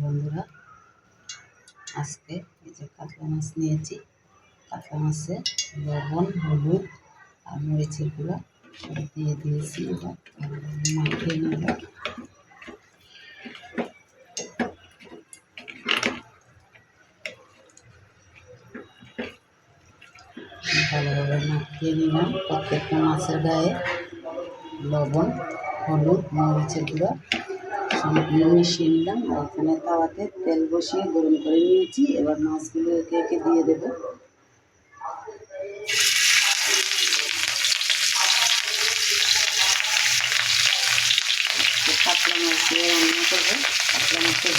বন্ধুরা, আজকে এই যে কাতলা মাছ নিয়েছি। কাতলা মাছে লবণ, হলুদ আর মরিচের গুঁড়া দিয়ে দিয়েছি এবার মাখিয়ে নেব। ভালোভাবে মাখিয়ে নিলাম। প্রত্যেকটা মাছের গায়ে লবণ, হলুদ, মরিচের গুঁড়া সম্পূর্ণ মিশিয়ে নিলাম আর এখানে তাওয়াতে তেল বসিয়ে গরম করে নিয়েছি। এবার মাছগুলো একে একে দিয়ে দেব। কাতলা মাছ দিয়ে রান্না করব। কাতলা মাছের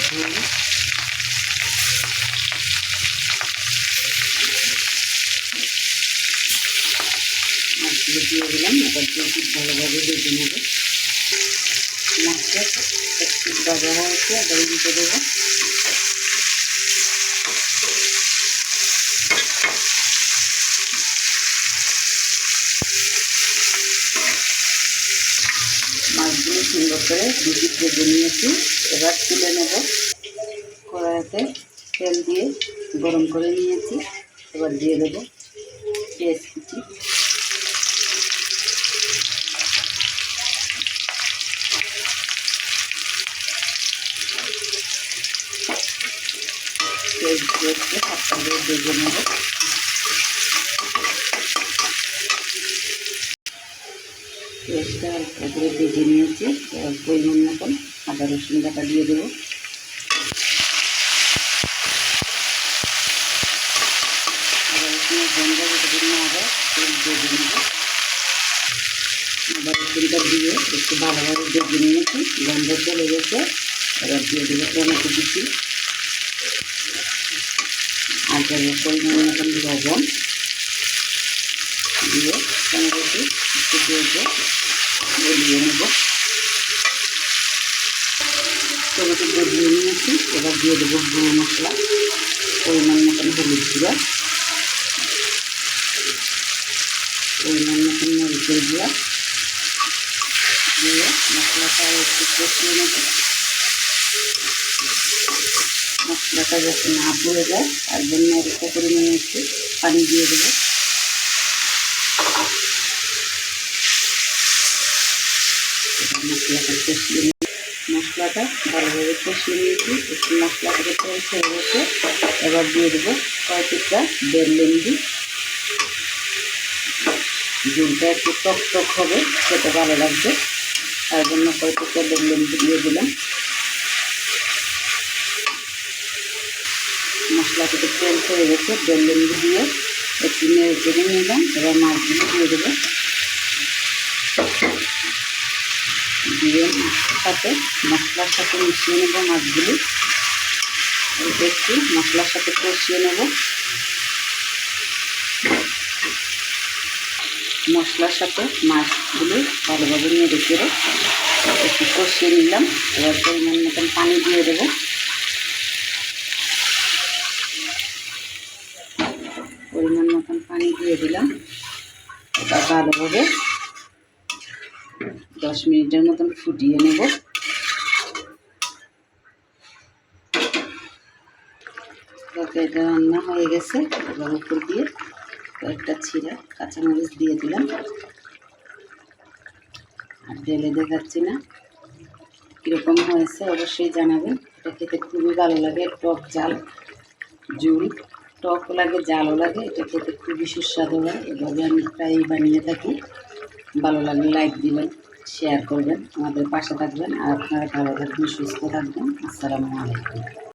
মাছগুলো দিয়ে দিলাম। খুব ভালোভাবে ভেজে নেব। মাছটা একটু ভাজা হয়েছে এবার দিতে দেবো। মাছগুলো সুন্দর করে দুটি ভেজে নিয়েছি, এবার তুলে নেব। কড়াইতে তেল দিয়ে গরম করে নিয়েছি, এবার দিয়ে দেবো পেঁয়াজ কুচি। দিয়ে একটু হাতটা দিয়ে নেব পেঁয়াজটা হালকা করে ভেজে নিয়েছি পরিমাণ মতন আদা রসুন বাটা দিয়ে দেবো একটু ভালোভাবে ভেজে নিয়েছি গন্ধ চলে গেছে এবার দিয়ে দেবো টমেটো দিচ্ছি দেবো পরিমাণ মতন লবণ দিয়ে টমেটোটি একটু দিয়ে গলিয়ে নেব টমেটো গলিয়ে নিয়েছি এবার দিয়ে দেবো গুঁড়ো মশলা পরিমাণ মতন হলুদ গুঁড়া পরিমাণ মতন মরিচের গুঁড়া দিয়ে মশলাটা একটু কষিয়ে নেব মশলাটা যাতে না পড়ে যায়। তার জন্য অল্প পরিমাণে একটু পানি দিয়ে দেবো। মশলাটা মশলাটা ভালোভাবে কষিয়ে নিয়েছি। একটু মশলা থেকে তেল ছেড়ে এবার দিয়ে দেবো কয়েকটা দেড় লেম্বি ঝুলটা একটু টক টক হবে, খেতে ভালো লাগবে। তার জন্য কয়েকটা দেড় লেম্বি দিয়ে দিলাম। মশলা থেকে তেল ছেড়ে গেছে, তেল লেম্বি দিয়ে একটু নেড়ে চেড়ে নিলাম এবার মাছগুলো দিয়ে দেবো। দিয়ে সাথে মশলার সাথে মিশিয়ে নেব মাছগুলি। একটু মশলার সাথে কষিয়ে নেব। মশলার সাথে মাছগুলি ভালোভাবে নেড়ে চেড়ে একটু কষিয়ে নিলাম। এবার পরিমাণ মতন পানি দিয়ে দেবো পরিমাণ মতন পানি দিয়ে দিলাম। এবার ভালোভাবে দশ মিনিটের মতন ফুটিয়ে নেব। তরকারিটা রান্না হয়ে গেছে, এবার উপর দিয়ে কয়েকটা ছিঁড়া কাঁচামরিচ দিয়ে দিলাম। আর ঢেলে দেখাচ্ছি না। কীরকম হয়েছে অবশ্যই জানাবেন। এটা খেতে খুবই ভালো লাগে, টক জাল জুল টক লাগে, জালও লাগে, এটা খেতে খুবই সুস্বাদু হয়। এভাবে আমি প্রায়ই বানিয়ে থাকি। ভালো লাগলে লাইক দিবেন শেয়ার করবেন, আমাদের পাশে থাকবেন, আর আপনারা ভালো থাকবেন, সুস্থ থাকবেন। আসসালামু আলাইকুম।